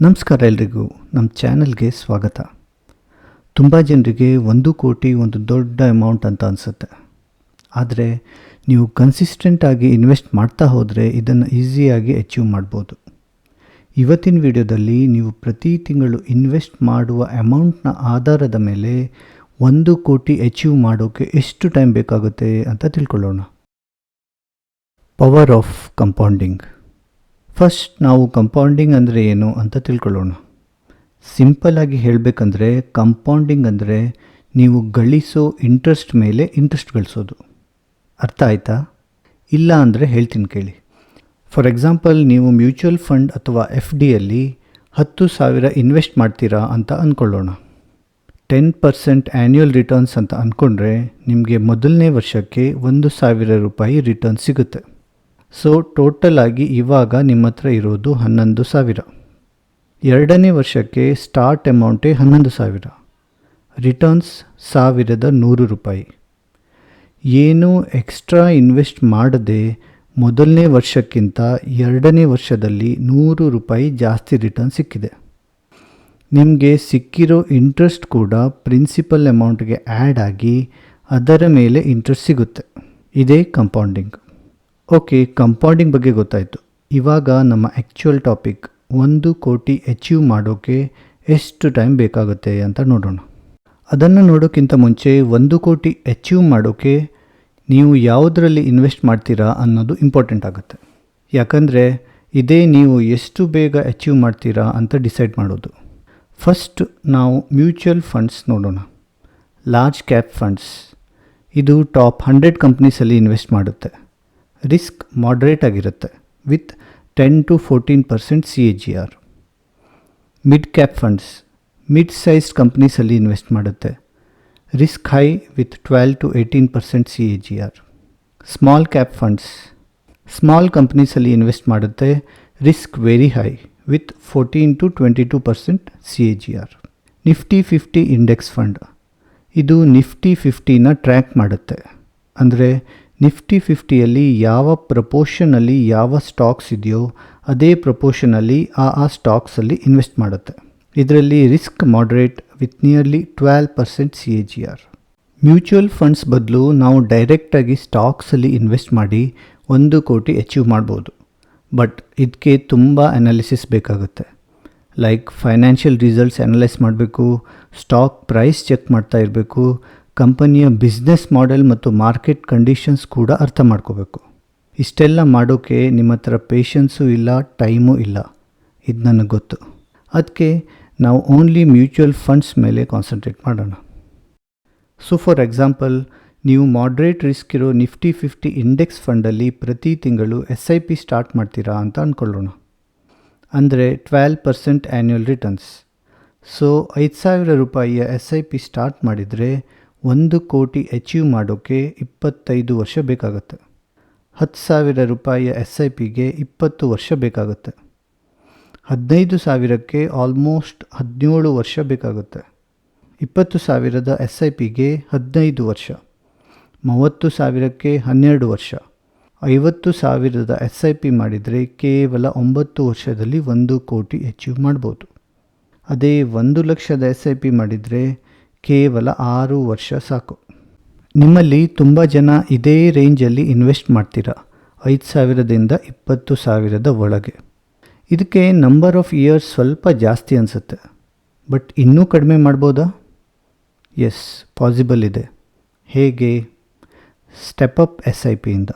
ನಮಸ್ಕಾರ ಎಲ್ರಿಗೂ. ನಮ್ಮ ಚಾನಲ್ಗೆ ಸ್ವಾಗತ. ತುಂಬ ಜನರಿಗೆ ಒಂದು ಕೋಟಿ ಒಂದು ದೊಡ್ಡ ಅಮೌಂಟ್ ಅಂತ ಅನಿಸುತ್ತೆ. ಆದರೆ ನೀವು ಕನ್ಸಿಸ್ಟೆಂಟಾಗಿ ಇನ್ವೆಸ್ಟ್ ಮಾಡ್ತಾ ಹೋದರೆ ಇದನ್ನು ಈಸಿಯಾಗಿ ಅಚೀವ್ ಮಾಡ್ಬೋದು. ಇವತ್ತಿನ ವಿಡಿಯೋದಲ್ಲಿ ನೀವು ಪ್ರತಿ ತಿಂಗಳು ಇನ್ವೆಸ್ಟ್ ಮಾಡುವ ಅಮೌಂಟ್ನ ಆಧಾರದ ಮೇಲೆ ಒಂದು ಕೋಟಿ ಅಚೀವ್ ಮಾಡೋಕ್ಕೆ ಎಷ್ಟು ಟೈಮ್ ಬೇಕಾಗುತ್ತೆ ಅಂತ ತಿಳ್ಕೊಳ್ಳೋಣ. ಪವರ್ ಆಫ್ ಕಂಪೌಂಡಿಂಗ್ ಫಸ್ಟ್ ನಾವು ಕಂಪೌಂಡಿಂಗ್ ಅಂದರೆ ಏನು ಅಂತ ತಿಳ್ಕೊಳ್ಳೋಣ. ಸಿಂಪಲ್ ಆಗಿ ಹೇಳಬೇಕಂದ್ರೆ ಕಂಪೌಂಡಿಂಗ್ ಅಂದರೆ ನೀವು ಗಳಿಸೋ ಇಂಟ್ರೆಸ್ಟ್ ಮೇಲೆ ಇಂಟ್ರೆಸ್ಟ್ ಗಳಿಸೋದು. ಅರ್ಥ ಆಯಿತಾ? ಇಲ್ಲ ಅಂದರೆ ಹೇಳ್ತೀನಿ ಕೇಳಿ. ಫಾರ್ ಎಕ್ಸಾಂಪಲ್ ನೀವು ಮ್ಯೂಚುವಲ್ ಫಂಡ್ ಅಥವಾ ಎಫ್ ಡಿಯಲ್ಲಿ ಹತ್ತು ಸಾವಿರ ಇನ್ವೆಸ್ಟ್ ಮಾಡ್ತೀರಾ ಅಂತ ಅಂದ್ಕೊಳ್ಳೋಣ ಟೆನ್ ಪರ್ಸೆಂಟ್ ಆ್ಯನ್ಯುಯಲ್ ರಿಟರ್ನ್ಸ್ ಅಂತ ಅಂದ್ಕೊಂಡ್ರೆ ನಿಮಗೆ ಮೊದಲನೇ ವರ್ಷಕ್ಕೆ ಒಂದು ಸಾವಿರ ರೂಪಾಯಿ ರಿಟರ್ನ್ ಸಿಗುತ್ತೆ. ಸೊ ಟೋಟಲ್ ಆಗಿ ಇವಾಗ ನಿಮ್ಮ ಹತ್ರ ಇರೋದು ಹನ್ನೊಂದು ಸಾವಿರ. ಎರಡನೇ ವರ್ಷಕ್ಕೆ ಸ್ಟಾರ್ಟ್ ಅಮೌಂಟೇ ಹನ್ನೊಂದು ಸಾವಿರ. ರಿಟರ್ನ್ಸ್ ಸಾವಿರದ ನೂರು ರೂಪಾಯಿ. ಏನು ಎಕ್ಸ್ಟ್ರಾ ಇನ್ವೆಸ್ಟ್ ಮಾಡದೆ ಮೊದಲನೇ ವರ್ಷಕ್ಕಿಂತ ಎರಡನೇ ವರ್ಷದಲ್ಲಿ ನೂರು ರೂಪಾಯಿ ಜಾಸ್ತಿ ರಿಟರ್ನ್ ಸಿಕ್ಕಿದೆ. ನಿಮಗೆ ಸಿಕ್ಕಿರೋ ಇಂಟ್ರೆಸ್ಟ್ ಕೂಡ ಪ್ರಿನ್ಸಿಪಲ್ ಅಮೌಂಟ್ಗೆ ಆ್ಯಡ್ ಆಗಿ ಅದರ ಮೇಲೆ ಇಂಟ್ರೆಸ್ಟ್ ಸಿಗುತ್ತೆ. ಇದೇ ಕಂಪೌಂಡಿಂಗ್ ಓಕೆ ಕಂಪೌಂಡಿಂಗ್ ಬಗ್ಗೆ ಗೊತ್ತಾಯಿತು. ಇವಾಗ ನಮ್ಮ ಆ್ಯಕ್ಚುಯಲ್ ಟಾಪಿಕ್ ಒಂದು ಕೋಟಿ ಅಚೀವ್ ಮಾಡೋಕ್ಕೆ ಎಷ್ಟು ಟೈಮ್ ಬೇಕಾಗುತ್ತೆ ಅಂತ ನೋಡೋಣ. ಅದನ್ನು ನೋಡೋಕ್ಕಿಂತ ಮುಂಚೆ ಒಂದು ಕೋಟಿ ಅಚೀವ್ ಮಾಡೋಕ್ಕೆ ನೀವು ಯಾವುದರಲ್ಲಿ ಇನ್ವೆಸ್ಟ್ ಮಾಡ್ತೀರಾ ಅನ್ನೋದು ಇಂಪಾರ್ಟೆಂಟ್ ಆಗುತ್ತೆ. ಯಾಕಂದರೆ ಇದೇ ನೀವು ಎಷ್ಟು ಬೇಗ ಅಚೀವ್ ಮಾಡ್ತೀರಾ ಅಂತ ಡಿಸೈಡ್ ಮಾಡೋದು. ಫಸ್ಟ್ ನಾವು ಮ್ಯೂಚುವಲ್ ಫಂಡ್ಸ್ ನೋಡೋಣ. ಲಾರ್ಜ್ ಕ್ಯಾಪ್ ಫಂಡ್ಸ್ ಇದು ಟಾಪ್ ಹಂಡ್ರೆಡ್ ಕಂಪ್ನೀಸಲ್ಲಿ ಇನ್ವೆಸ್ಟ್ ಮಾಡುತ್ತೆ. ರಿಸ್ಕ್ ಮಾಡ್ರೇಟ್ ಆಗಿರುತ್ತೆ with ten to fourteen percent C A G R mid cap funds mid sized ಕಂಪ್ನೀಸಲ್ಲಿ invest ಮಾಡುತ್ತೆ. Risk high with twelve to eighteen percent C A G R small cap funds small ಕಂಪ್ನೀಸಲ್ಲಿ invest ಮಾಡುತ್ತೆ. Risk very high with fourteen to twenty two percent C A G R Nifty fifty index fund ಇದು Nifty ಫಿಫ್ಟಿನ track ಮಾಡುತ್ತೆ. ಅಂದರೆ Nifty ಫಿಫ್ಟಿಯಲ್ಲಿ ಯಾವ ಪ್ರಪೋರ್ಷನಲ್ಲಿ ಯಾವ stocks ಇದೆಯೋ ಅದೇ ಪ್ರಪೋರ್ಷನಲ್ಲಿ ಆ ಆ ಸ್ಟಾಕ್ಸಲ್ಲಿ ಇನ್ವೆಸ್ಟ್ ಮಾಡುತ್ತೆ. ಇದರಲ್ಲಿ risk moderate with nearly twelve percent C A G R. Mutual funds ಬದಲು ನಾವು ಡೈರೆಕ್ಟಾಗಿ ಸ್ಟಾಕ್ಸಲ್ಲಿ ಇನ್ವೆಸ್ಟ್ ಮಾಡಿ ಒಂದು ಕೋಟಿ ಅಚೀವ್ ಮಾಡ್ಬೋದು. ಬಟ್ ಇದಕ್ಕೆ ತುಂಬ ಅನಾಲಿಸಿಸ್ ಬೇಕಾಗುತ್ತೆ. ಲೈಕ್ ಫೈನಾನ್ಷಿಯಲ್ ರಿಸಲ್ಟ್ಸ್ ಅನಲೈಸ್ ಮಾಡಬೇಕು, ಸ್ಟಾಕ್ ಪ್ರೈಸ್ ಚೆಕ್ ಮಾಡ್ತಾ ಇರಬೇಕು ಕಂಪನಿಯ ಬಿಸ್ನೆಸ್ ಮಾಡೆಲ್ ಮತ್ತು ಮಾರ್ಕೆಟ್ ಕಂಡೀಷನ್ಸ್ ಕೂಡ ಅರ್ಥ ಮಾಡ್ಕೋಬೇಕು. ಇಷ್ಟೆಲ್ಲ ಮಾಡೋಕ್ಕೆ ನಿಮ್ಮ ಹತ್ರ ಪೇಷನ್ಸು ಇಲ್ಲ ಟೈಮು ಇಲ್ಲ. ಇದು ನನಗೆ ಗೊತ್ತು. ಅದಕ್ಕೆ ನಾವು ಓನ್ಲಿ ಮ್ಯೂಚುವಲ್ ಫಂಡ್ಸ್ ಮೇಲೆ ಕಾನ್ಸಂಟ್ರೇಟ್ ಮಾಡೋಣ. ಸೊ ಫಾರ್ ಎಕ್ಸಾಂಪಲ್ ನೀವು ಮಾಡ್ರೇಟ್ ರಿಸ್ಕ್ ಇರೋ ನಿಫ್ಟಿ ಫಿಫ್ಟಿ ಇಂಡೆಕ್ಸ್ ಫಂಡಲ್ಲಿ ಪ್ರತಿ ತಿಂಗಳು ಎಸ್ ಐ ಪಿ ಸ್ಟಾರ್ಟ್ ಮಾಡ್ತೀರಾ ಅಂತ ಅಂದ್ಕೊಳ್ಳೋಣ ಅಂದರೆ twelve percent annual returns so ಐದು ಸಾವಿರ ರೂಪಾಯಿಯ ಎಸ್ ಐ ಪಿ ಸ್ಟಾರ್ಟ್ ಮಾಡಿದರೆ ಒಂದು ಕೋಟಿ ಅಚೀವ್ ಮಾಡೋಕ್ಕೆ ಇಪ್ಪತ್ತೈದು ವರ್ಷ ಬೇಕಾಗುತ್ತೆ. ಹತ್ತು ಸಾವಿರ ರೂಪಾಯಿಯ ಎಸ್ ಐ ಪಿಗೆ ಇಪ್ಪತ್ತು ವರ್ಷ ಬೇಕಾಗುತ್ತೆ. ಹದಿನೈದು ಸಾವಿರಕ್ಕೆ ಆಲ್ಮೋಸ್ಟ್ ಹದಿನೇಳು ವರ್ಷ ಬೇಕಾಗುತ್ತೆ. ಇಪ್ಪತ್ತು ಸಾವಿರದ ಎಸ್ ಐ ಪಿಗೆ ಹದಿನೈದು ವರ್ಷ. ಮೂವತ್ತು ಸಾವಿರಕ್ಕೆ ಹನ್ನೆರಡು ವರ್ಷ. ಐವತ್ತು ಸಾವಿರದ ಎಸ್ ಐ ಪಿ ಮಾಡಿದರೆ ಕೇವಲ ಒಂಬತ್ತು ವರ್ಷದಲ್ಲಿ ಒಂದು ಕೋಟಿ ಅಚೀವ್ ಮಾಡ್ಬೋದು. ಅದೇ ಒಂದು ಲಕ್ಷದ ಎಸ್ ಐ ಪಿ ಮಾಡಿದರೆ ಕೇವಲ ಆರು ವರ್ಷ ಸಾಕು. ನಿಮ್ಮಲ್ಲಿ ತುಂಬ ಜನ ಇದೇ ರೇಂಜಲ್ಲಿ ಇನ್ವೆಸ್ಟ್ ಮಾಡ್ತೀರಾ? ಐದು ಸಾವಿರದಿಂದ ಇಪ್ಪತ್ತು ಸಾವಿರದ ಒಳಗೆ. ಇದಕ್ಕೆ ನಂಬರ್ ಆಫ್ ಇಯರ್ಸ್ ಸ್ವಲ್ಪ ಜಾಸ್ತಿ ಅನಿಸುತ್ತೆ. ಬಟ್ ಇನ್ನೂ ಕಡಿಮೆ ಮಾಡ್ಬೋದಾ? ಎಸ್, ಪಾಸಿಬಲ್ ಇದೆ. ಹೇಗೆ? ಸ್ಟೆಪ್ ಅಪ್ ಎಸ್ ಐ ಪಿಯಿಂದ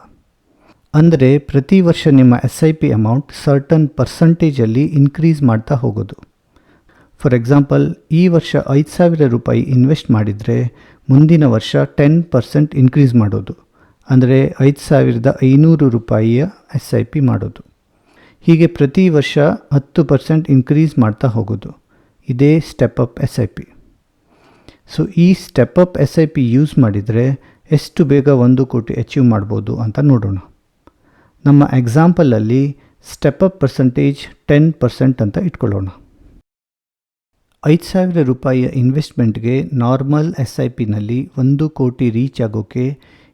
ಅಂದರೆ ಪ್ರತಿ ವರ್ಷ ನಿಮ್ಮ S I P amount certain ಪರ್ಸಂಟೇಜಲ್ಲಿ increase ಮಾಡ್ತಾ ಹೋಗೋದು. ಫಾರ್ ಎಕ್ಸಾಂಪಲ್ ಈ ವರ್ಷ ಐದು ಸಾವಿರ ರೂಪಾಯಿ ಇನ್ವೆಸ್ಟ್ ಮಾಡಿದರೆ ಮುಂದಿನ ವರ್ಷ ಟೆನ್ ಪರ್ಸೆಂಟ್ ಇನ್ಕ್ರೀಸ್ ಮಾಡೋದು. ಅಂದರೆ ಐದು ಸಾವಿರದ ಐನೂರು ರೂಪಾಯಿಯ ಎಸ್ ಐ ಪಿ ಮಾಡೋದು. ಹೀಗೆ ಪ್ರತಿ ವರ್ಷ ಹತ್ತು ಪರ್ಸೆಂಟ್ ಇನ್ಕ್ರೀಸ್ ಮಾಡ್ತಾ ಹೋಗೋದು. ಇದೇ step up S I P so ಈ step up S I P use ಮಾಡಿದರೆ ಎಷ್ಟು ಬೇಗ ಒಂದು ಕೋಟಿ ಅಚೀವ್ ಮಾಡ್ಬೋದು ಅಂತ ನೋಡೋಣ. ನಮ್ಮ ಎಕ್ಸಾಂಪಲಲ್ಲಿ step up percentage ten percent ಅಂತ ಇಟ್ಕೊಳ್ಳೋಣ. ಐದು ಸಾವಿರ ರೂಪಾಯಿಯ ಇನ್ವೆಸ್ಟ್ಮೆಂಟ್ಗೆ ನಾರ್ಮಲ್ ಎಸ್ ಐ ಪಿನಲ್ಲಿ ಒಂದು ಕೋಟಿ ರೀಚ್ ಆಗೋಕ್ಕೆ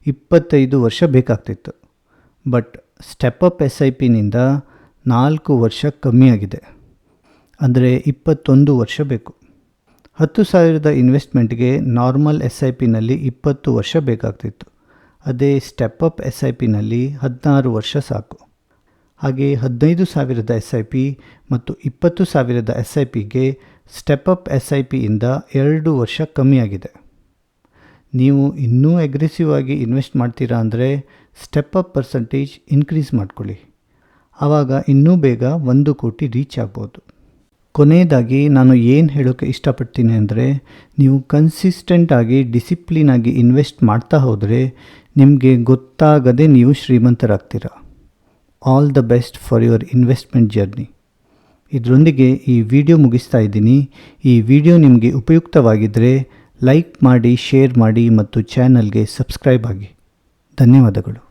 ಇಪ್ಪತ್ತೈದು ವರ್ಷ ಬೇಕಾಗ್ತಿತ್ತು. But step up S I ಪಿನಿಂದ ನಾಲ್ಕು ವರ್ಷ ಕಮ್ಮಿಯಾಗಿದೆ ಅಂದರೆ ಇಪ್ಪತ್ತೊಂದು ವರ್ಷ ಬೇಕು. ಹತ್ತು ಸಾವಿರದ ಇನ್ವೆಸ್ಟ್ಮೆಂಟ್ಗೆ ನಾರ್ಮಲ್ ಎಸ್ ಐ ಪಿನಲ್ಲಿ ಇಪ್ಪತ್ತು ವರ್ಷ ಬೇಕಾಗ್ತಿತ್ತು. ಅದೇ ಸ್ಟೆಪ್ ಅಪ್ ಎಸ್ ಐ ಪಿನಲ್ಲಿ ಹದಿನಾರು ವರ್ಷ ಸಾಕು. ಹಾಗೆ ಹದಿನೈದು ಸಾವಿರದ ಎಸ್ ಐ ಪಿ ಮತ್ತು ಇಪ್ಪತ್ತು ಸಾವಿರದ ಎಸ್ ಐ ಪಿಗೆ ಸ್ಟೆಪ್ ಅಪ್ ಎಸ್ ಐ ಪಿಯಿಂದ ಎರಡು ವರ್ಷ ಕಮ್ಮಿಯಾಗಿದೆ. ನೀವು ಇನ್ನೂ ಅಗ್ರೆಸಿವ್ ಆಗಿ ಇನ್ವೆಸ್ಟ್ ಮಾಡ್ತೀರಾ ಅಂದರೆ ಸ್ಟೆಪ್ ಅಪ್ ಪರ್ಸಂಟೇಜ್ ಇನ್ಕ್ರೀಸ್ ಮಾಡ್ಕೊಳ್ಳಿ. ಆವಾಗ ಇನ್ನೂ ಬೇಗ ಒಂದು ಕೋಟಿ ರೀಚ್ ಆಗ್ಬೋದು. ಕೊನೆಯದಾಗಿ ನಾನು ಏನು ಹೇಳೋಕ್ಕೆ ಇಷ್ಟಪಡ್ತೀನಿ ಅಂದರೆ ನೀವು ಕನ್ಸಿಸ್ಟೆಂಟ್ ಆಗಿ ಡಿಸಿಪ್ಲಿನ್ ಆಗಿ ಇನ್ವೆಸ್ಟ್ ಮಾಡ್ತಾ ಹೋದರೆ ನಿಮಗೆ ಗೊತ್ತಾಗದೆ ನೀವು ಶ್ರೀಮಂತರಾಗ್ತೀರ. All the best for your investment journey ಇದರೊಂದಿಗೆ ಈ ವಿಡಿಯೋ ಮುಗಿಸ್ತಾ ಇದ್ದೀನಿ. ಈ ವಿಡಿಯೋ ನಿಮಗೆ ಉಪಯುಕ್ತವಾಗಿದ್ದರೆ ಲೈಕ್ ಮಾಡಿ ಶೇರ್ ಮಾಡಿ ಮತ್ತು ಚಾನಲ್ಗೆ ಸಬ್ಸ್ಕ್ರೈಬ್ ಆಗಿ. ಧನ್ಯವಾದಗಳು.